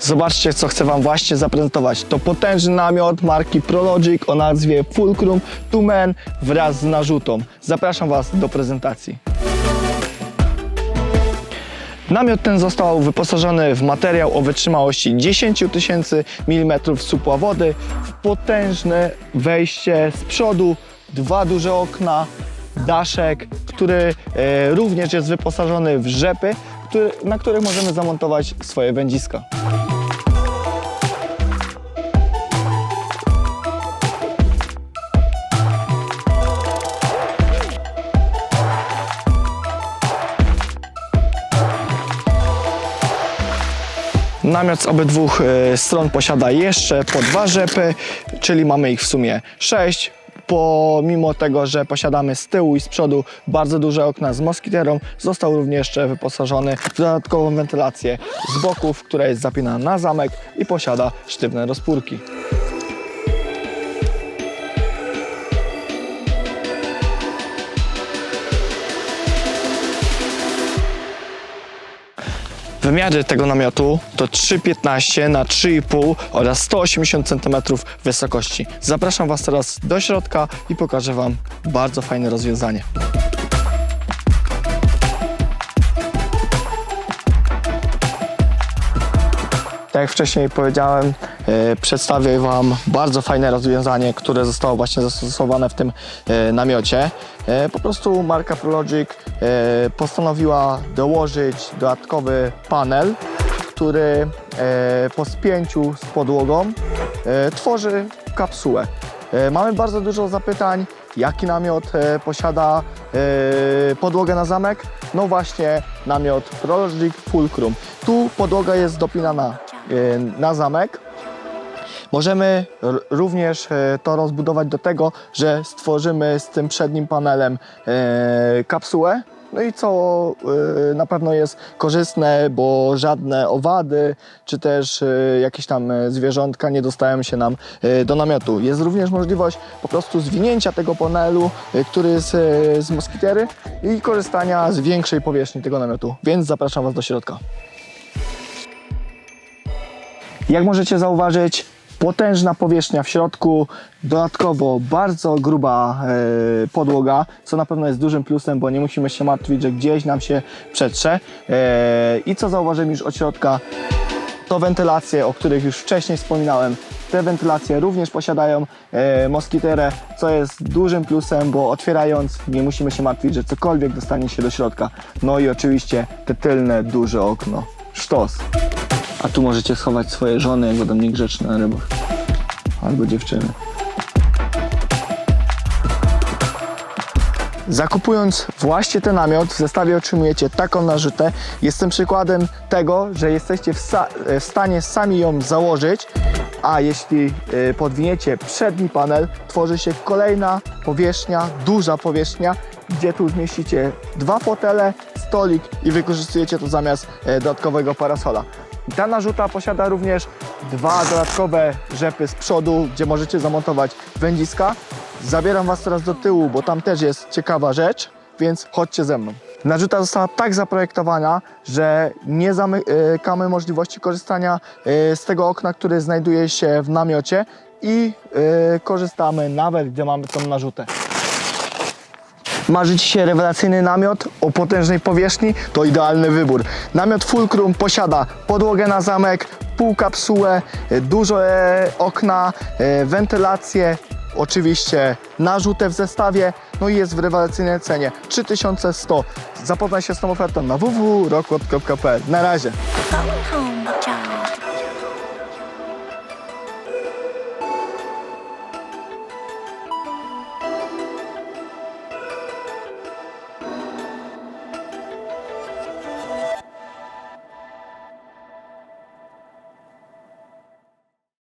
Zobaczcie, co chcę Wam właśnie zaprezentować. To potężny namiot marki Prologic o nazwie Fulcrum Tumen wraz z narzutą. Zapraszam Was do prezentacji. Namiot ten został wyposażony w materiał o wytrzymałości 10 tysięcy mm supła wody, w potężne wejście z przodu, dwa duże okna, daszek, który e, również jest wyposażony w rzepy, który, na których możemy zamontować swoje wędziska. Namiot z obydwu e, stron posiada jeszcze po dwa rzepy, czyli mamy ich w sumie sześć. Pomimo tego, że posiadamy z tyłu i z przodu bardzo duże okna z moskiterą, został również jeszcze wyposażony w dodatkową wentylację z boków, która jest zapinana na zamek i posiada sztywne rozpórki. Wymiary tego namiotu to 3,15 na 3,5 oraz 180 cm wysokości. Zapraszam Was teraz do środka i pokażę Wam bardzo fajne rozwiązanie. Tak jak wcześniej powiedziałem, przedstawię Wam bardzo fajne rozwiązanie, które zostało właśnie zastosowane w tym e, namiocie. E, po prostu marka Prologic e, postanowiła dołożyć dodatkowy panel, który e, po spięciu z podłogą e, tworzy kapsułę. E, Mamy bardzo dużo zapytań, jaki namiot e, posiada e, podłogę na zamek. No właśnie namiot Prologic Fulcrum. Tu podłoga jest dopinana e, na zamek. Możemy również e, to rozbudować do tego, że stworzymy z tym przednim panelem e, kapsułę. No i co e, na pewno jest korzystne, bo żadne owady czy też jakieś tam zwierzątka nie dostają się nam do namiotu. Jest również możliwość po prostu zwinięcia tego panelu, który jest z moskitery i korzystania z większej powierzchni tego namiotu. Więc zapraszam Was do środka. Jak możecie zauważyć, potężna powierzchnia w środku, dodatkowo bardzo gruba e, podłoga, co na pewno jest dużym plusem, bo nie musimy się martwić, że gdzieś nam się przetrze. E, I co zauważyłem już od środka, to wentylacje, o których już wcześniej wspominałem. Te wentylacje również posiadają e, moskiterę, co jest dużym plusem, bo otwierając nie musimy się martwić, że cokolwiek dostanie się do środka. No i oczywiście te tylne, duże okno. Sztos. A tu możecie schować swoje żony, jak będą niegrzeczne na rybach. Albo dziewczyny. Zakupując właśnie ten namiot, w zestawie otrzymujecie taką narzutę. Jestem przykładem tego, że jesteście w, sa- w stanie sami ją założyć, a jeśli y, podwiniecie przedni panel, tworzy się kolejna powierzchnia, duża powierzchnia, gdzie tu zmieścicie dwa fotele, stolik i wykorzystujecie to zamiast e, dodatkowego parasola. Ta narzuta posiada również dwa dodatkowe rzepy z przodu, gdzie możecie zamontować wędziska. Zabieram Was teraz do tyłu, bo tam też jest ciekawa rzecz, więc chodźcie ze mną. Narzuta została tak zaprojektowana, że nie zamykamy możliwości korzystania e, z tego okna, które znajduje się w namiocie i e, korzystamy nawet, gdzie mamy tą narzutę. Marzycie się rewelacyjny namiot o potężnej powierzchni? To idealny wybór. Namiot Fulcrum posiada podłogę na zamek, półkapsułę, e, duże okna, e, wentylację, oczywiście narzutę w zestawie, no i jest w rewelacyjnej cenie 3100. Zapoznaj się z tą ofertą na www.rockword.pl. Na razie.